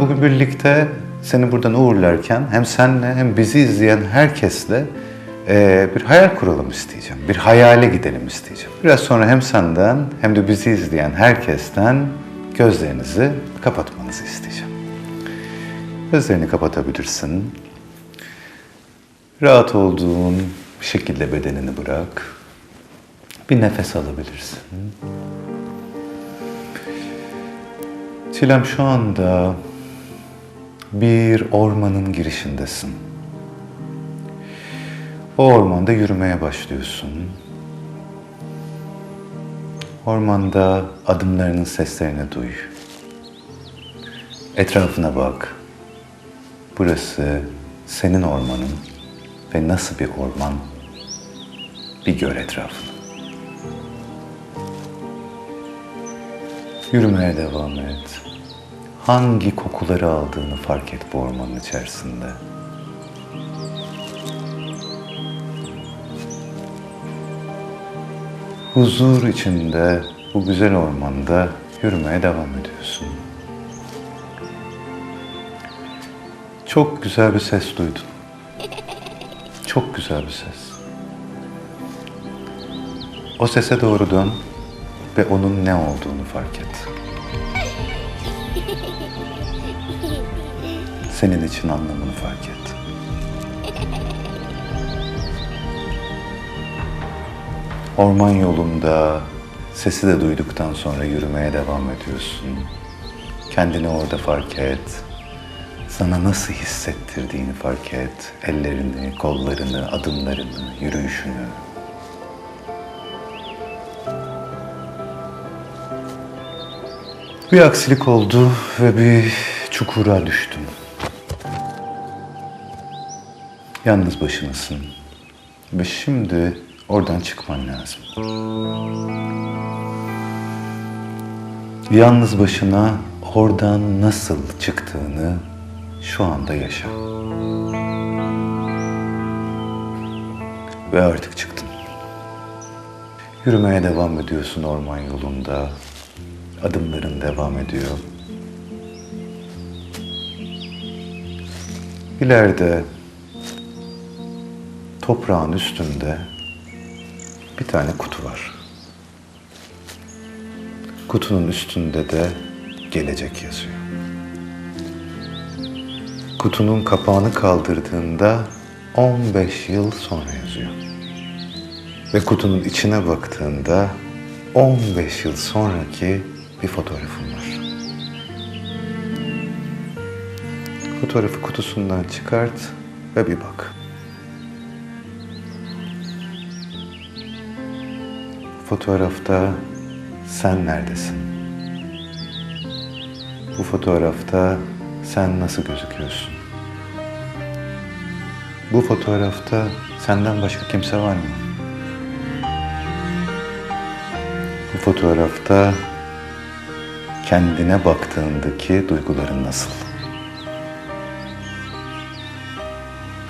bugün birlikte seni buradan uğurlarken hem senle hem bizi izleyen herkesle eee, bir hayal kuralım isteyeceğim. Bir hayale gidelim isteyeceğim. Biraz sonra hem senden hem de bizi izleyen herkesten gözlerinizi kapatmanızı isteyeceğim. Gözlerini kapatabilirsin. Rahat olduğun bir şekilde bedenini bırak. Bir nefes alabilirsin. Çilem şu anda bir ormanın girişindesin. O ormanda yürümeye başlıyorsun. Ormanda adımlarının seslerini duy. Etrafına bak. Burası senin ormanın ve nasıl bir orman bir gör etrafını. Yürümeye devam et. Hangi kokuları aldığını fark et bu ormanın içerisinde. Huzur içinde bu güzel ormanda yürümeye devam ediyorsun. Çok güzel bir ses duydun. Çok güzel bir ses. O sese doğru dön ve onun ne olduğunu fark et. Senin için anlamını fark et. Orman yolunda sesi de duyduktan sonra yürümeye devam ediyorsun. Kendini orada fark et. Sana nasıl hissettirdiğini fark et. Ellerini, kollarını, adımlarını, yürüyüşünü. Bir aksilik oldu ve bir çukura düştün. Yalnız başınasın. Ve şimdi oradan çıkman lazım. Yalnız başına oradan nasıl çıktığını şu anda yaşa. Ve artık çıktın. Yürümeye devam ediyorsun orman yolunda. Adımların devam ediyor. İleride toprağın üstünde bir tane kutu var. Kutunun üstünde de gelecek yazıyor. Kutunun kapağını kaldırdığında 15 yıl sonra yazıyor. Ve kutunun içine baktığında 15 yıl sonraki bir fotoğrafım var. Fotoğrafı kutusundan çıkart ve bir bak. Fotoğrafta sen neredesin? Bu fotoğrafta sen nasıl gözüküyorsun? Bu fotoğrafta senden başka kimse var mı? Bu fotoğrafta kendine baktığındaki duyguların nasıl?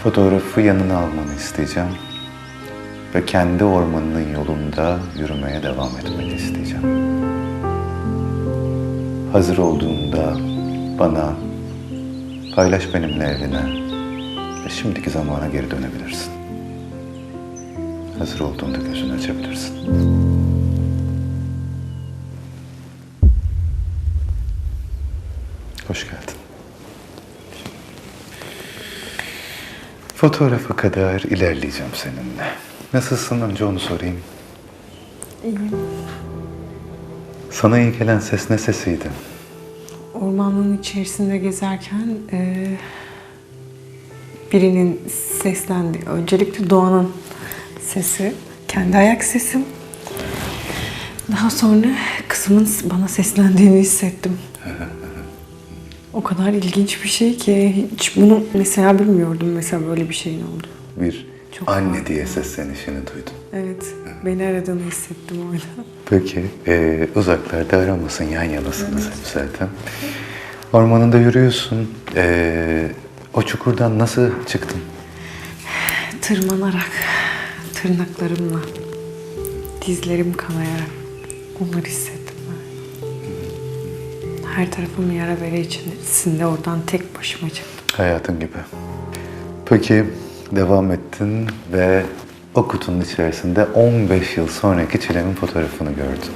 Fotoğrafı yanına almanı isteyeceğim ve kendi ormanının yolunda yürümeye devam etmeni isteyeceğim. Hazır olduğunda bana paylaş benimle evine ve şimdiki zamana geri dönebilirsin. Hazır olduğunda gözünü açabilirsin. Hoş geldin. Fotoğrafa kadar ilerleyeceğim seninle. Nasılsın önce onu sorayım. İyiyim. Sana iyi gelen ses ne sesiydi? Ormanın içerisinde gezerken e, birinin seslendi. Öncelikle Doğan'ın sesi, kendi ayak sesim. Daha sonra kızımın bana seslendiğini hissettim. O kadar ilginç bir şey ki hiç bunu mesela bilmiyordum mesela böyle bir şeyin oldu. Bir Çok anne diye seslenişini duydum. Evet, beni aradığını hissettim orada. Peki, e, uzaklarda aramasın, yan yanasınız hep zaten. Ormanında yürüyorsun. E, o çukurdan nasıl çıktın? Tırmanarak, tırnaklarımla, dizlerim kanayarak onları hissettim ben. Her tarafım yara bere içinde oradan tek başıma çıktım. Hayatın gibi. Peki devam ettin ve o kutunun içerisinde 15 yıl sonraki çilemin fotoğrafını gördün.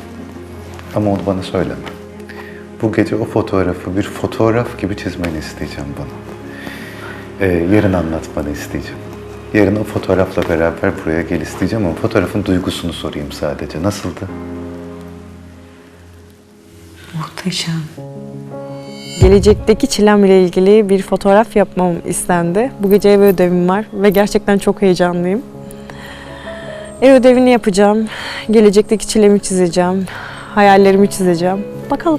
Ama onu bana söyleme. Bu gece o fotoğrafı bir fotoğraf gibi çizmeni isteyeceğim bana. Ee, yarın anlatmanı isteyeceğim. Yarın o fotoğrafla beraber buraya gel isteyeceğim ama fotoğrafın duygusunu sorayım sadece. Nasıldı? Muhteşem. Gelecekteki çilemle ilgili bir fotoğraf yapmam istendi. Bu gece ev ödevim var ve gerçekten çok heyecanlıyım. Ev ödevini yapacağım. Gelecekteki çilemi çizeceğim. Hayallerimi çizeceğim. Bakalım.